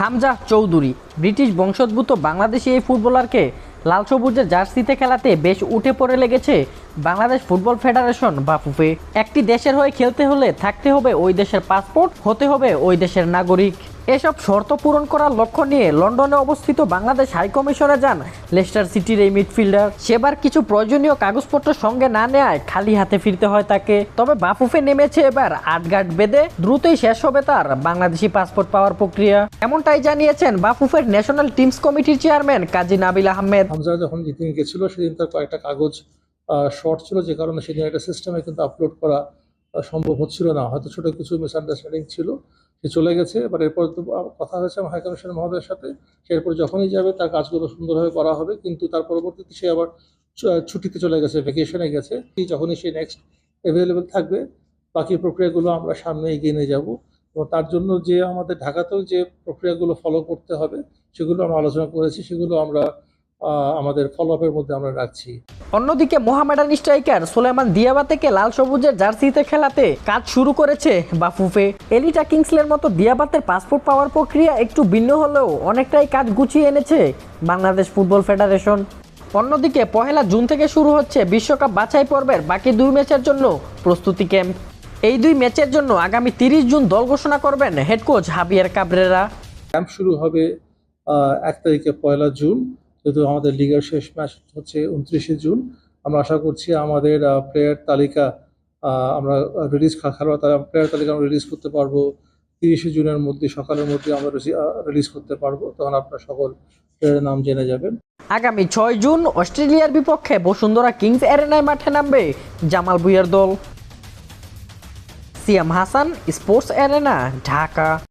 Hamza Chowdhury. British বংশোদ্ভূত বাংলাদেশি এই ফুটবলারকে লাল সবুজের জার্সিতে খেলাতে বেশ উঠে পড়ে লেগেছে বাংলাদেশ ফুটবল ফেডারেশন বা ফুফে একটি দেশের হয়ে খেলতে হলে থাকতে হবে ওই দেশের পাসপোর্ট, হতে হবে ওই দেশের নাগরিক। এসব শর্ত পূরণ করার লক্ষ্য নিয়ে লন্ডনে অবস্থিত বাংলাদেশ হাই কমিশনে যান লেস্টার সিটির এই মিডফিল্ডার। সেবার কিছু প্রয়োজনীয় কাগজপত্র সঙ্গে না নেয় খালি হাতে ফিরতে হয় তাকে। তবে বাফুফে নেমেছে এবার আটগাট বেঁধে দ্রুতই শেষ হবে তার বাংলাদেশি পাসপোর্ট পাওয়ার প্রক্রিয়া। এমনটাই জানিয়েছেন বাফুফের ন্যাশনাল টিমস কমিটির চেয়ারম্যান কাজী নাবিল আহমেদ। যখন গেছিল, সেদিন তার কয়েকটা কাগজ শর্ট ছিল, যে কারণে সেদিন একটা সিস্টেমে কিন্তু আপলোড করা সম্ভব হচ্ছিল না। হয়তো ছোট কিছু মিসআন্ডারস্ট্যান্ডিং ছিল, সে চলে গেছে। এবার এরপর তো কথা হয়েছে আমার হাই কমিশন মহোদয়ের সাথে। সে এরপর যখনই যাবে, তার কাজগুলো সুন্দরভাবে করা হবে। কিন্তু তার পরবর্তীতে সে আবার ছুটিতে চলে গেছে ভ্যাকেশনে গেছে। যখনই সে নেক্সট অ্যাভেলেবেল থাকবে, বাকি প্রক্রিয়াগুলো আমরা সামনে এগিয়ে নিয়ে যাব। এবং তার জন্য যে আমাদের ঢাকাতেও যে প্রক্রিয়াগুলো ফলো করতে হবে, সেগুলো আমরা আলোচনা করেছি। সেগুলো আমরা আমাদের ফলো আপের মধ্যে আমরা রাখছি। অন্যদিকে মোহামেডান স্ট্রাইকার সোলেমান দিয়াবা থেকে লাল সবুজের জার্সিতে খেলাতে কাজ শুরু করেছে বাফুফে। এলিটা কিংসলের মতো দিয়াবাতের পাসপোর্ট পাওয়ার প্রক্রিয়া একটু ভিন্ন হলেও অনেকটাই কাজ গুছিয়ে এনেছে বাংলাদেশ ফুটবল ফেডারেশন। অন্যদিকে পহেলা জুন থেকে শুরু হচ্ছে বিশ্বকাপ বাছাই পর্বের বাকি দুই ম্যাচের জন্য প্রস্তুতি ক্যাম্প। এই দুই ম্যাচের জন্য আগামী তিরিশ জুন দল ঘোষণা করবেন head coach Javier Cabrera. Camp শুরু হবে এক তারিখে পয়লা জুন। যেহেতু আমাদের লিগের শেষ ম্যাচ হচ্ছে উনত্রিশে জুন। আমরা আশা করছি আমাদের প্লেয়ার তালিকা আমরা রিলিজ খেলোয়াড় তারা প্লেয়ার তালিকা আমরা রিলিজ করতে পারব। তিরিশে জুনের মধ্যে, সকালের মধ্যে আমরা রিলিজ করতে পারব। তখন আপনারা সকল প্লেয়ারের নাম জেনে যাবেন। আগামী ছয় জুন অস্ট্রেলিয়ার বিপক্ষে বসুন্ধরা কিংস এরেনায় মাঠে নামবে জামাল ভুইয়ার দল। Siam Hasan, sports arena Dhaka.